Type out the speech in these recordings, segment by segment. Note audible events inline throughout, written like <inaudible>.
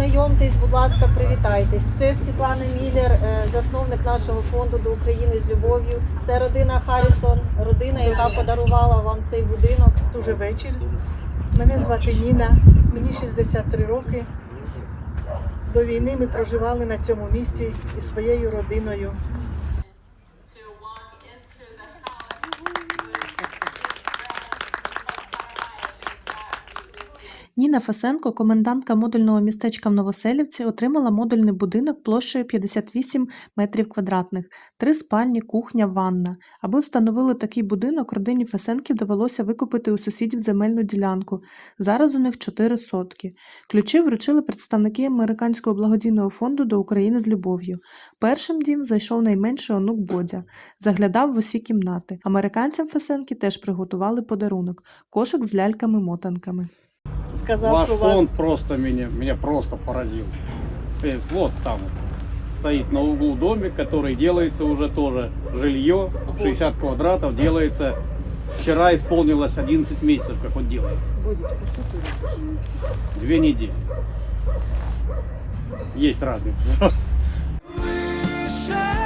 Знайомтесь, будь ласка, привітайтесь. Це Світлана Міллер, е, засновник нашого фонду до України з любов'ю. Це родина Харрісон, родина, яка подарувала вам цей будинок. Дуже вечір. Мене звати Ніна, мені 63 роки. До війни ми проживали на цьому місці із своєю родиною. Ніна Фесенко, комендантка модульного містечка в Новоселівці, отримала модульний будинок площею 58 метрів квадратних, три спальні, кухня, ванна. Аби встановили такий будинок, родині Фесенків довелося викупити у сусідів земельну ділянку. Зараз у них 4 сотки. Ключі вручили представники американського благодійного фонду до України з любов'ю. Першим дім зайшов найменший онук Бодя. Заглядав в усі кімнати. Американцям Фесенки теж приготували подарунок кошик з ляльками-мотанками. Сказав Ваш про вас. фонд просто меня, меня просто поразил. Э, Вот там стоит на углу домик, который делается уже тоже жилье, 60 квадратов, делается. Вчера исполнилось 11 месяцев, как он делается. Две недели. Есть разница. <laughs> Вище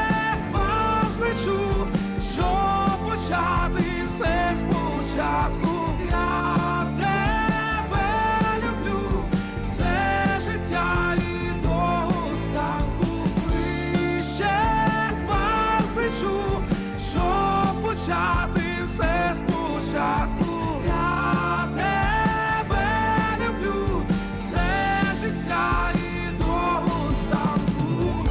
почати все спочатку. Я тебе люблю, все життя і до останку.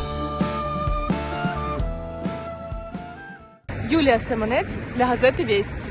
Юлія Семенець для газети Вість.